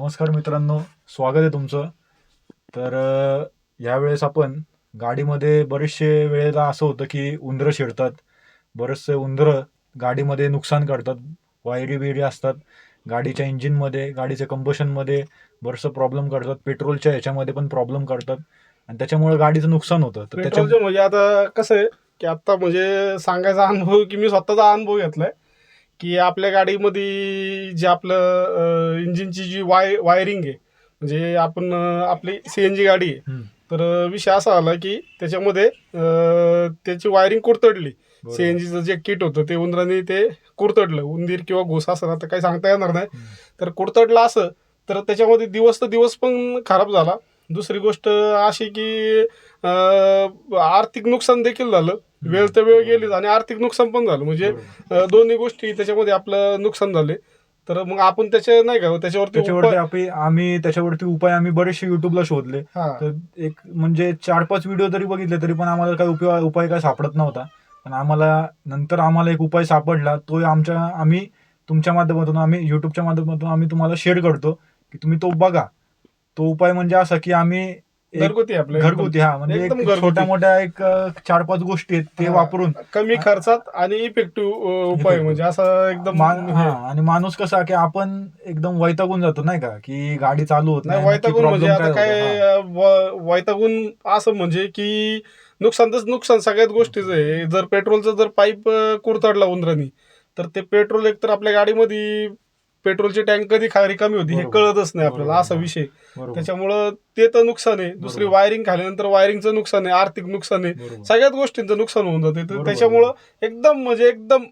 नमस्कार मित्रांनो स्वागत आहे तुमचं. तर यावेळेस आपण गाडीमध्ये बरेचसे वेळेला असं होतं की उंदरं शिरतात. बरेचसे उंदरं गाडीमध्ये नुकसान करतात. वायरी बिरी असतात. गाडीच्या इंजिनमध्ये गाडीच्या कंबशनमध्ये बरेचसं प्रॉब्लेम करतात. पेट्रोलच्या ह्याच्यामध्ये पण प्रॉब्लेम करतात. आणि त्याच्यामुळे गाडीचं नुकसान होतं. तर त्याच्या म्हणजे आता कसं आहे की आता म्हणजे सांगायचा अनुभव की मी स्वतःचा अनुभव घेतलाय. की आपल्या गाडीमध्ये जे आपलं इंजिनची जी वाय वायरिंग आहे म्हणजे आपण आपली सी एन जी गाडी आहे तर विषय असा आला की त्याच्यामध्ये त्याची वायरिंग कुरतडली. बरोबर. सी एन जीचं जे किट होतं ते उंदराने ते कुरतडलं. उंदीर किंवा घोस असं आता काही सांगता येणार नाही. तर कुरतडलं असं तर त्याच्यामध्ये दिवस तर दिवस पण खराब झाला. दुसरी गोष्ट अशी की अं, आर्थिक नुकसान देखील झालं. वेळ तर वेळ गेलीच आणि आर्थिक नुकसान पण झालं. म्हणजे. अं, दोन्ही गोष्टी त्याच्यामध्ये आपलं नुकसान झाले. तर मग आपण त्याचे नाही का त्याच्यावरती त्याच्यावरती उपाय- आपली आम्ही त्याच्यावरती उपाय आम्ही बरेचसे युट्यूबला शोधले. हा. तर एक म्हणजे चार पाच व्हिडिओ जरी बघितले तरी पण आम्हाला काही उपाय उपाय काय सापडत नव्हता. पण आम्हाला नंतर आम्हाला एक उपाय सापडला. तो आमच्या आम्ही तुमच्या माध्यमातून आम्ही युट्यूबच्या माध्यमातून आम्ही तुम्हाला शेअर करतो की तुम्ही तो बघा. तो उपाय म्हणजे असा की आम्ही एक घरगुती आपलं घरगुती हा म्हणजे एकदम एक घरगुती. छोट्या मोठ्या एक अं, चार पाच गोष्टी आहेत ते हा. वापरून कमी खर्चात आणि इफेक्टिव्ह उपाय. म्हणजे असं एकदम हा हे. आणि माणूस कसा की आपण एकदम वैतागून जातो नाही का की गाडी चालू होत नाही नक्की वैतागून म्हणजे आता काय होतं? हा. व- वैतागून असं म्हणजे की नुकसान तर नुकसान सगळ्याच गोष्टीचं आहे जर पेट्रोलचं जर पाईप कुरतडला उंदरानी तर ते पेट्रोल एक तर आपल्या गाडीमध्ये पेट्रोलची टँक कधी खा रिकामी होती हे बरोबर. कळतच नाही आपल्याला बरोबर. असा विषय बरोबर. त्याच्यामुळं ते तर नुकसान आहे दुसरी बरोबर. वायरिंग खाल्यानंतर वायरिंगचं नुकसान आहे आर्थिक नुकसान आहे बरोबर. सगळ्याच गोष्टींचं नुकसान होऊन जाते तर बरोबर. त्याच्यामुळं एकदम म्हणजे एकदम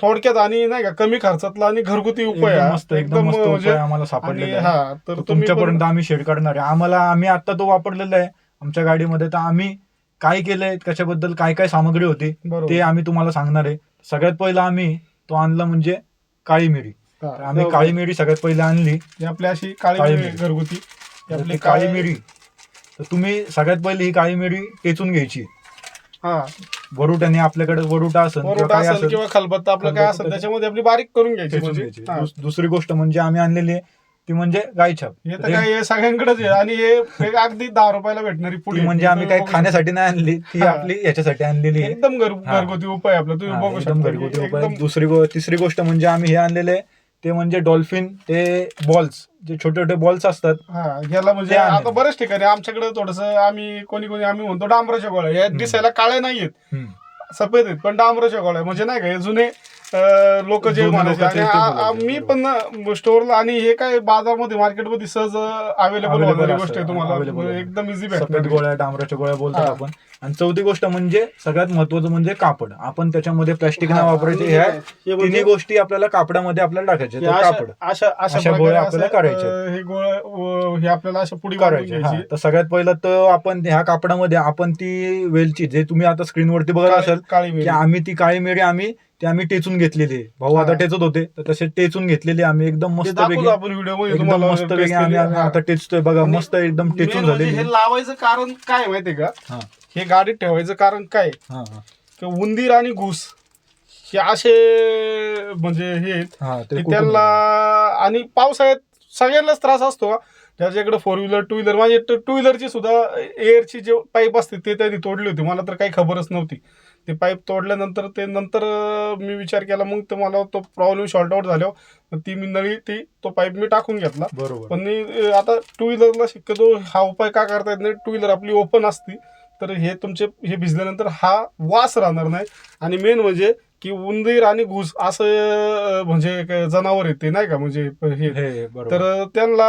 थोडक्यात आणि नाही का कमी खर्चातला आणि घरगुती उपाय एकदम हा. मस्त एकदम मस्त म्हणजे उपाय आम्हाला आणि सापडलेला आहे हा तर तुम्ही तुमच्यापर्यंत पण- आम्ही शेअर करणार आहे आम्हाला आम्ही आता तो वापरलेला आहे आमच्या गाडीमध्ये तर आम्ही काय केलंय त्याच्याबद्दल काय काय सामग्री होती बरोबर. ते आम्ही तुम्हाला सांगणार आहे सगळ्यात पहिला आम्ही तो आणला म्हणजे काळी मिरी हा, तर आम्ही. काळी मिरी सगळ्यात पहिले आणली ही आपली अशी काळी काळी मिरी मिरी. घरगुती ही तर आपली काळी मिरी तर तुम्ही सगळ्यात पहिले ही काळी मिरी टेचून घ्यायची हा वरुटाने आपल्याकडे वरुटा असेल किंवा वरोटा काय असेल असेल किंवा खलबत्ता आपलं काय खलबत्ता असेल त्याच्या- त्याच्यामध्ये आपली बारीक करून घ्यायची टेचून म्हणजे घ्यायची हा. दुस- दुसरी गोष्ट म्हणजे आम्ही आणलेली आहे ती म्हणजे गायछाप हे तर काय हे सगळ्यांकडेच आहे आणि हे अगदी दहा रुपयाला भेटणारी ती म्हणजे आहे. आम्ही काही खाण्यासाठी नाही आणली ती हा. आपली याच्यासाठी आणलेली. आहे एकदम घर हा. घरगुती उपाय आपला तुम्ही हा, बघू एकदम शकता घरगुती उपाय एकदम दुसरी गो- तिसरी गोष्ट म्हणजे आम्ही हे आणलेले ते म्हणजे डॉल्फिन ते बॉल्स जे छोटे छोटे बॉल्स असतात. हा याला म्हणजे ते आणले. आता बऱ्याच ठिकाणी आमच्याकडे थोडस आम्ही कोणी कोणी आम्ही म्हणतो डांबराच्या गोळ्या. या दिसायला काळ्या नाहीयेत. हम्म. सफेद आहेत पण डांबराच्या गोळ्या. म्हणजे नाही का हे जुने लोक जे म्हणायचे आणि आ- बोलायचे, मी. पण स्टोअरला आणि हे काय बाजारमध्ये मार्केटमध्ये सहज अवेलेबल Available होणारी असतं, गोष्ट आहे तुम्हाला. Available आहे. एकदम इझी सफेद गोळ्या डांबराच्या गोळ्या बोलतात हा. आपण. आणि चौथी गोष्ट म्हणजे सगळ्यात महत्वाचं म्हणजे कापड. आपण त्याच्यामध्ये प्लास्टिक हा, वापरायचे. आणि ह्या हे म्हणजे- तिन्ही गोष्टी आपल्याला कापडामध्ये आपल्याला टाकायचे तर कापड. अशा अशा गोळ्या प्रकारे आपल्याला असं, करायच्या. अं, हे गोळ व- हे आपल्याला अशा बांधून करायचे. हा. तर सगळ्यात पहिलं तर आपण ह्या कापडामध्ये आपण ती वेलची जे तुम्ही आता स्क्रीनवरती बघत असाल काळी की मिरी. आम्ही ती काळी मिरी आम्ही ती आम्ही टेचून घेतलेली. भाऊ आता. टेचत होते तर तसे टेचून घेतलेली आम्ही. एकदम मस्त दाखवतो पैकी आपण व्हिडिओ एकदम मस्त आम्ही. आता टेचतोय बघा आणि मस्त एकदम टेचून म्हणजे झालेली. हे लावायचं कारण काय माहितीये का? हा. हे गाडीत ठेवायचं कारण काय? हा हा. की उंदीर आणि घुस हे असे म्हणजे हे आहेत. हा ते की कुठून त्यांना आणि पावसाळ्यात सगळ्यांनाच त्रास असतो का ज्याच्याकडे फोर व्हीलर टू व्हीलर माझे टू व्हीलरची सुद्धा एअरची जे पाईप असते ते त्यांनी तोडली होती. मला तर काही खबरच नव्हती. ते पाईप तोडल्यानंतर ते नंतर मी विचार केला मग ते मला तो प्रॉब्लेम शॉर्ट आउट झाल्यावर ती मी नळी ती तो पाईप मी टाकून घेतला. बरोबर. पण मी, आता टू व्हीलरला शक्यतो हा उपाय का करता येत नाही? टू व्हीलर आपली ओपन असती. तर हे तुमचे हे भिजल्यानंतर हा वास राहणार नाही. आणि मेन म्हणजे की उंदीर आणि घुस असं म्हणजे जनावर येते नाही का म्हणजे हे तर त्यांना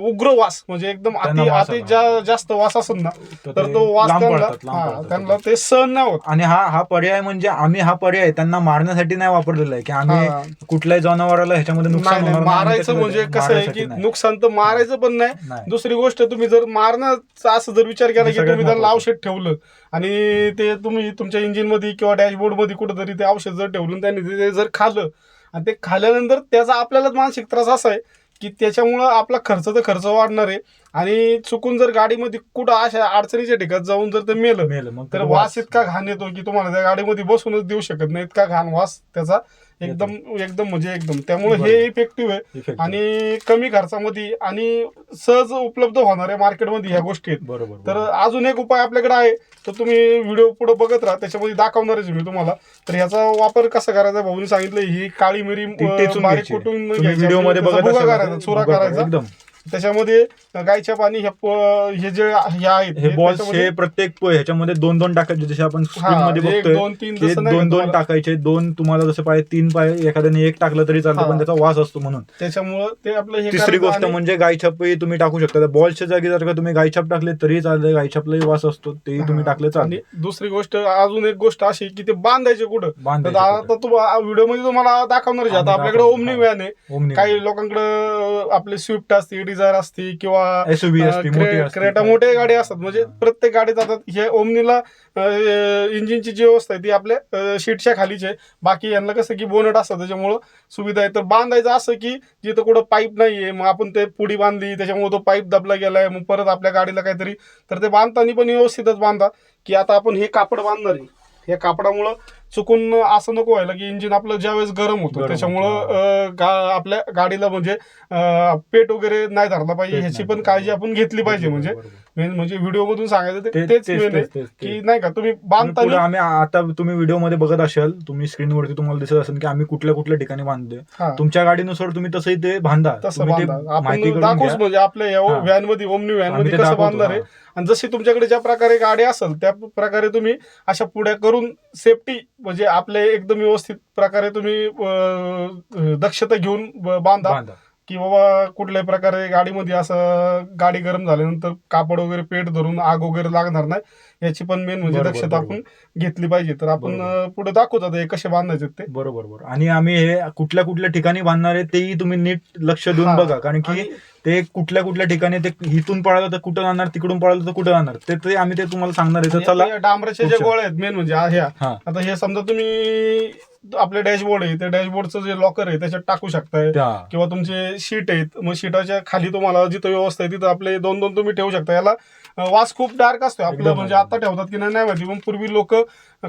उग्र वास म्हणजे एकदम त्यांना अति अति जास्त वास असेल ना तर ते वास त्यांना. त्यांना ते सहन नाही होत आणि हा हा पर्याय म्हणजे आम्ही हा पर्याय त्यांना मारण्यासाठी नाही वापरलेला आहे की आम्ही. कुठल्याही जनावराला ह्याच्यामध्ये नुकसान मारायचं म्हणजे कसं आहे की. नुकसान तर मारायचं पण नाही. दुसरी गोष्ट तुम्ही जर मारण्याचा असं जर विचार केला की तुम्ही महत्त्वाचं. औषध ठेवलं आणि ते तुम्ही तुमच्या इंजिनमध्ये किंवा डॅशबोर्डमध्ये कुठेतरी ते औषध जर ठेवलं त्यांनी ते जर खाल्लं आणि ते खाल्ल्यानंतर त्याचा आपल्याला मानसिक त्रास असा आहे की त्याच्यामुळं आपला खर्च तर खर्च वाढणार आहे. आणि चुकून जर गाडीमध्ये कुठं अशा अडचणीच्या ठिकाणी जाऊन जर ते मेलं मेलं मग तर वास. इतका घाण येतो की तुम्हाला त्या गाडीमध्ये बसूनच देऊ शकत नाही इतका घाण वास त्याचा? एकदम एकदम म्हणजे एकदम. त्यामुळे हे. इफेक्टिव्ह आहे. Effective. आणि कमी खर्चामध्ये आणि सहज उपलब्ध होणाऱ्या मार्केटमध्ये ह्या गोष्टी आहेत. बरोबर तर बरोबर. अजून एक उपाय आपल्याकडे आहे. तर तुम्ही व्हिडिओ पुढे बघत राहा. त्याच्यामध्ये दाखवणारच आहे मी तुम्हाला. तर ह्याचा वापर कसा करायचा? भाऊनी सांगितलं ही काळी मिरी ती अं, टेचून बारीक घ्यायची. कुटून तुम्ही घ्यायची? व्हिडिओमध्ये त्याचा बघत भुगा असाल ना, करायचा चुरा करायचा. एकदम. त्याच्यामध्ये गायच्या पाणी प- हे जे हे आहेत हे बॉल्स त्याच्यामध्ये- हे प्रत्येक ह्याच्यामध्ये दोन दोन टाकायचे जसे आपण हा, मध्ये एक, बघतोय दोन तीन ते जसं नाही दोन का दोन तुम्हाला- टाकायचे दोन तुम्हाला जसं पाहिजे तीन पाय एखाद्याने एक टाकलं तरी चालतं हा. पण त्याचा वास असतो म्हणून त्याच्यामुळं ते आपलं हे तिसरी करायचं गोष्ट आणि- म्हणजे गायछापही तुम्ही टाकू शकता बॉलच्या जागी जर का तुम्ही गायछाप टाकले तरी चालतं गायछापलाही वास असतो तेही तुम्ही हा. टाकले आणि चालतं दुसरी गोष्ट अजून एक गोष्ट अशी की ते बांधायचे कुठं तर बांधायचे आता तुम्हाला व्हिडिओमध्ये तुम्हाला दाखवणार आहे. आता आम्ही आपल्याकडे. ओमनी हा. व्हॅन आहे काही लोकांकडे आपले स्विफ्ट असते डिझायर असते किंवा एसयूव्ही असते मोठी क्रेटा मोठ्या गाडी असतात. म्हणजे प्रत्येक गाडीत आता हे ओमनीला इंजिनची जी व्यवस्था आहे ती आपल्या शीटच्या खालीच आहे. बाकी यांना कसं की बोनट असतं त्याच्यामुळं सुविधा आहे तर बांधायचं असं की जिथं कुठं पाईप नाहीये मग आपण ते पुडी बांधली त्याच्यामुळे तो पाईप दबला गेलाय मग परत आपल्या गाडीला काहीतरी. तर ते बांधताना पण व्यवस्थितच बांधा. की आता आपण हे कापड बांधणार आहे. या कापडामुळं चुकून असं नको व्हायला की इंजिन आपलं ज्यावेळेस गरम होतं त्याच्यामुळं गा- आपल्या गाडीला म्हणजे अं, पेट वगैरे नाही धरला पाहिजे पेट ह्याची नाही पण धरला काळजी. आपण घेतली पाहिजे म्हणजे. मेन म्हणजे व्हिडिओ मधून सांगायचं ते- ते- तेच तेच- मेन आहे तेच- तेच- की तेच. नाही का तुम्ही पुढे बांधताना आम्ही आता तुम्ही व्हिडिओमध्ये बघत असाल तुम्ही स्क्रीनवरती तुम्हाला दिसत असेल की आम्ही कुठल्या कुठल्या ठिकाणी बांधतोय हा, तुमच्या गाडीनुसार तुम्ही तसंही ते बांधा तसं तुम्ही ते बांधा माहिती आपण करून दाखवूच घ्या. म्हणजे आपल्या हा. व्हॅनमध्ये ओमनी व्हॅन आम्ही मध्ये ते कसं दाखवतो, बांधणार आहे हा. आणि जशी तुमच्याकडे ज्या प्रकारे गाडी असेल त्या प्रकारे तुम्ही अशा पुढ्या करून सेफ्टी म्हणजे आपले एकदम व्यवस्थित प्रकारे तुम्ही दक्षता घेऊन ब- बांधा. बांधा. की बाबा कुठल्याही प्रकारे गाडीमध्ये असं गाडी गरम झाल्यानंतर कापड वगैरे पेट धरून आग वगैरे लागणार नाही याची पण मेन म्हणजे बरोबर, दक्षता बरोबर. आपण घेतली पाहिजे. तर आपण बरोबर. अं, पुढे दाखवतो आता हे कसे बांधायचे ते. बरोबर बरोबर. आणि आम्ही हे कुठल्या कुठल्या ठिकाणी बांधणार आहे तेही तुम्ही नीट लक्ष देऊन हा. बघा. कारण की आणि ते कुठल्या कुठल्या ठिकाणी ते इथून पळालं तर कुठं जाणार तिकडून पळालं तर कुठं जाणार? ते ते आम्ही ते तुम्हाला सांगणार आहे. तर चला. या डांबराच्या ज्या पुढच्या. गोळ्या आहेत मेन म्हणजे ह्या. हा. आता हे समजा तुम्ही आपले डॅशबोर्ड आहे त्या डॅशबोर्डचं जे लॉकर आहे त्याच्यात टाकू शकताय. त्या. किंवा तुमचे शीट आहेत मग शीटाच्या खाली तुम्हाला जिथं व्यवस्था आहे तिथं आपले दोन दोन तुम्ही ठेवू शकता. याला वास खूप डार्क असतो आपलं म्हणजे. आता ठेवतात की नाही नाही माहिती पण पूर्वी लोक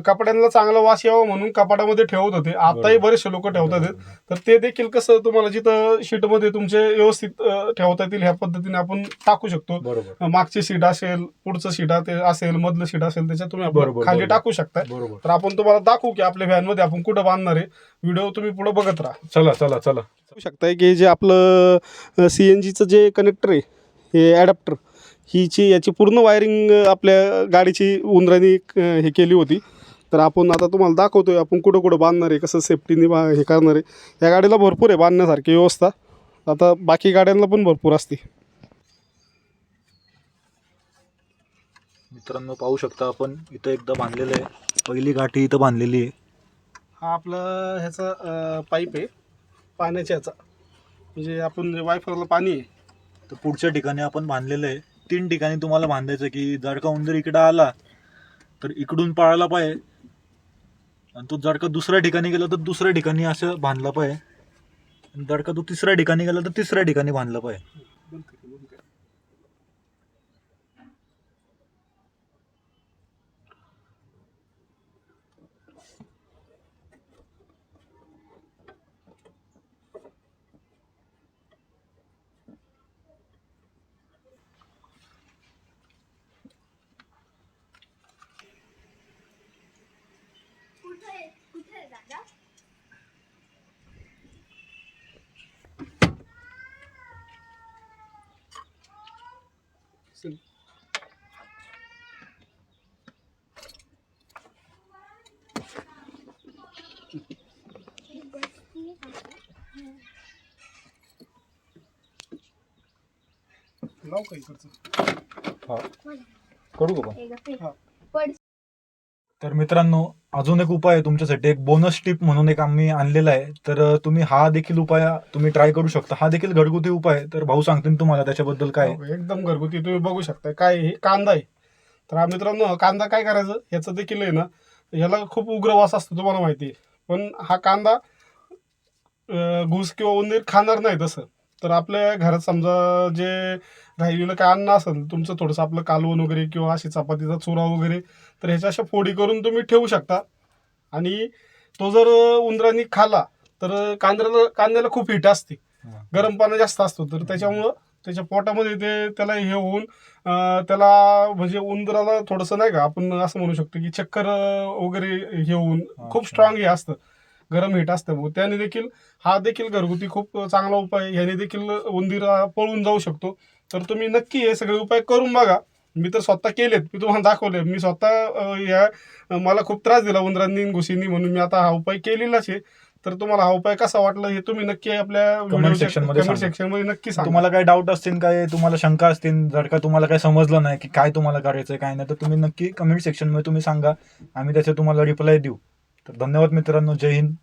कपड्यांना चांगला वास यावा म्हणून कपाटामध्ये ठेवत होते. आताही. बरेचसे लोक ठेवतात. तर ते देखील कसं तुम्हाला जिथं शीटमध्ये तुमचे व्यवस्थित ठेवता येतील ह्या पद्धतीने आपण टाकू शकतो. मागची सीट असेल पुढचं सीट असेल मधलं सीट असेल त्याच्यात तुम्ही खाली. टाकू शकता तर आपण तुम्हाला दाखवू की आपल्या व्हॅनमध्ये आपण कुठं बांधणार आहे. व्हिडिओ तुम्ही पुढे बघत राहा. चला चला चला. बघू शकताय की जे आपलं सी एन जीचं जे कनेक्टर आहे हे ॲडॅप्टर हिची याची पूर्ण वायरिंग आपल्या गाडीची उंदराने हे केली होती. तर आपण आता तुम्हाला दाखवतोय आपण कुठं कुठं बांधणार आहे कसं सेफ्टीने बा हे करणार आहे. या गाडीला भरपूर आहे बांधण्यासारखी व्यवस्था. आता बाकी गाड्यांना पण भरपूर असते. मित्रांनो पाहू शकता आपण इथं एकदा बांधलेलं आहे. पहिली गाठी इथं बांधलेली आहे. हा आपला ह्याचा पाईप आहे. पाण्याच्या ह्याचा. म्हणजे आपण जे वायफरला पाणी आहे. तर पुढच्या ठिकाणी आपण बांधलेलं आहे. तीन ठिकाणी तुम्हाला बांधायचं की जडका का उंदीर इकडं आला तर इकडून पाळायला पाहिजे. आणि तो जडका दुसऱ्या ठिकाणी गेला तर दुसऱ्या ठिकाणी असं बांधला पाहिजे. आणि जडका तो तिसऱ्या ठिकाणी गेला तर तिसऱ्या ठिकाणी बांधला पाहिजे. लाव का इकडचं? करू का हे गं, हा. पड. तर मित्रांनो अजून एक उपाय आहे तुमच्यासाठी. एक बोनस टिप म्हणून एक आम्ही आणलेला आहे. तर तुम्ही हा देखील उपाय तुम्ही ट्राय करू शकता. हा देखील घरगुती उपाय आहे. तर भाऊ सांगतील तुम्हाला त्याच्याबद्दल काय आहे. हो, एकदम घरगुती तुम्ही बघू शकता काय हे कांदा आहे. तर हा मित्रांनो कांदा काय करायचं? याचं देखील आहे ना ह्याला खूप उग्र वास असतो तुम्हाला माहिती आहे. पण हा कांदा अं, घुस किंवा उंदीर खाणार नाही तसं. तर आपल्या घरात समजा जे राहिलेलं काय अन्न असेल तुमचं थोडंसं आपलं कालवण वगैरे किंवा अशी चपातीचा चुरा वगैरे तर ह्याच्या अशा फोडी करून तुम्ही ठेवू शकता आणि तो जर उंदरांनी खाला तर कांद्याला कांद्याला खूप हिट असते. गरम पाणी जास्त असतो तर त्याच्यामुळं त्याच्या पोटामध्ये ते त्याला हे होऊन त्याला म्हणजे उंदराला थोडंसं नाही का आपण असं म्हणू शकतो की चक्कर वगैरे हे होऊन खूप. स्ट्रॉंग हे असतं गरम हिट असतं. मग त्याने देखील हा देखील घरगुती खूप चांगला उपाय आहे. ह्याने देखील उंदीर पळून जाऊ शकतो. तर तुम्ही नक्की हे सगळे उपाय करून बघा. मी तर स्वतः केलेत. मी तुम्हाला दाखवले मी स्वतः या मला खूप त्रास दिला उंदरांनी घुशींनी म्हणून मी आता हा उपाय केलेलाच आहे. तर तुम्हाला हा उपाय कसा वाटला हे तुम्ही नक्की आपल्या कमेंट. सेक्शनमध्ये नक्की सांगा. तुम्हाला काही डाऊट असतील काय तुम्हाला शंका असतील जर का तुम्हाला काही समजलं नाही की काय तुम्हाला करायचं काय नाही तर तुम्ही नक्की कमेंट सेक्शनमध्ये तुम्ही सांगा. आम्ही त्याचे तुम्हाला रिप्लाय देऊ. तर धन्यवाद मित्रांनो जय हिंद